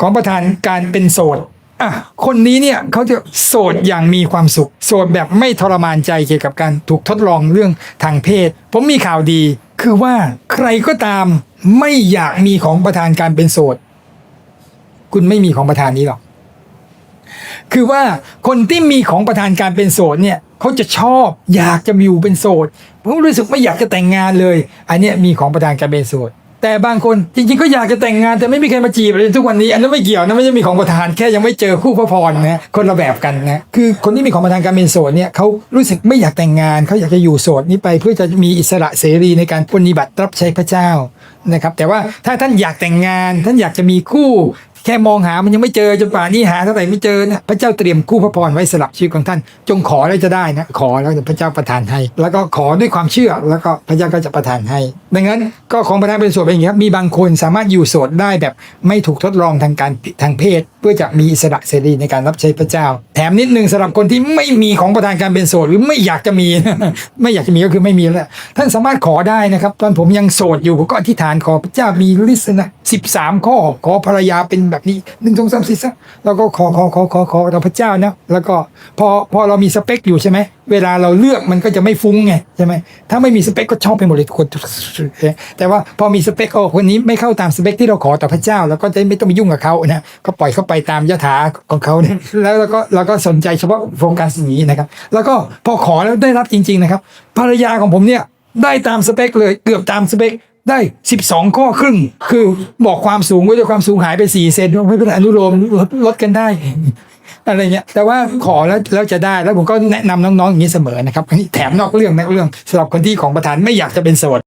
ของประธานการเป็นโสดอะคนนี้เนี่ยเขาจะโสดอย่างมีความสุข โสดแบบไม่ทรมานใจเกี่ยวกับการถูกทดลองเรื่องทางเพศ ผมมีข่าวดี คือว่าใครก็ตามไม่อยากมีของประธานการเป็นโสด คุณไม่มีของประธานนี้หรอกคือว่าคนที่มีของประธานการเป็นโสดเนี่ยเขาจะชอบอยากจะมีอยู่เป็นโสดผมรู้สึกไม่อยากจะแต่งงานเลย อันเนี้ยมีของประธานการเป็นโสด แต่บางคนจริงๆก็อยากจะแต่งงานแต่ไม่มีใครมาจีบเลยทุกวันนี้อันนั้นไม่เกี่ยวนะไม่ใช่มีของประธานแค่ยังไม่เจอคู่พระพรนะคนละแบบกันนะคือคนที่มีของประธานการเป็นโสดเนี่ยเขารู้สึกไม่อยากแต่งงานเขาอยากจะอยู่โสดนี้ไปเพื่อจะมีอิสระเสรีในการปฏิบัติรับใช้พระเจ้านะครับแต่ว่าถ้าท่านอยากแต่งงาน ท่านอยากจะมีคู่ แค่มองหามันยังไม่เจอจนป่านนี้หาเท่าไหร่ไม่เจอนะพระเจ้าเตรียมคู่พระพรไว้สลับชีวิตของท่าน จงขอแล้วจะได้นะขอแล้วพระเจ้าประทานให้ แล้วก็ขอด้วยความเชื่อแล้วก็พระเจ้าก็จะประทานให้ ดังนั้นก็ของประทานเป็นส่วนเป็นอย่างนี้ครับมีบางคนสามารถอยู่โสดได้แบบไม่ถูกทดลองทางการทางเพศเพื่อจะมีอิสระเสรีในการรับใช้พระเจ้า แถมนิดนึงสำหรับคนที่ไม่มีของประธานการเป็นโสดหรือไม่อยากจะมี ไม่อยากจะมีก็คือไม่มีแล้วท่านสามารถขอได้นะครับ ตอนผมยังโสดอยู่ผมก็อธิษฐานขอพระเจ้ามีลิสต์นะสิบสามข้อขอภรรยาเป็นแบบนี้หนึ่งสองสามสี่สักแล้วก็ขอขอขอขอขอเราพระเจ้านะแล้วก็พอพอเรามีสเปคอยู่ใช่ไหม เวลาเราเลือกมันก็จะไม่ฟุ้งไงใช่ไหมถ้าไม่มีสเปคก็ชอบไปหมดเลยทุกคนแต่ว่าพอมีสเปคโอ้คนนี้ไม่เข้าตามสเปคที่เราขอต่อพระเจ้าเราก็จะไม่ต้องไปยุ่งกับเขานะก็ปล่อยเขาไปตามยถาของเขาเนี่ยแล้วเราก็เราก็สนใจเฉพาะโฟกัสอย่างนี้นะครับ แล้วก็พอขอแล้วได้รับจริง ๆนะครับ ภรรยาของผมเนี่ยได้ตามสเปคเลยเกือบตามสเปคได้ 12 ข้อครึ่ง คือบอกความสูงไว้ด้วยความสูงหายไป 4 เซนไม่เป็นอนุโลมลดลดกันได้ อะไรเงี้ยแต่ว่าขอแล้วแล้วจะได้แล้วผมก็แนะนำน้องๆอย่างนี้เสมอนะครับอันนี้แถมนอกเรื่องนอกเรื่องสำหรับคนที่ของประธานไม่อยากจะเป็นโสด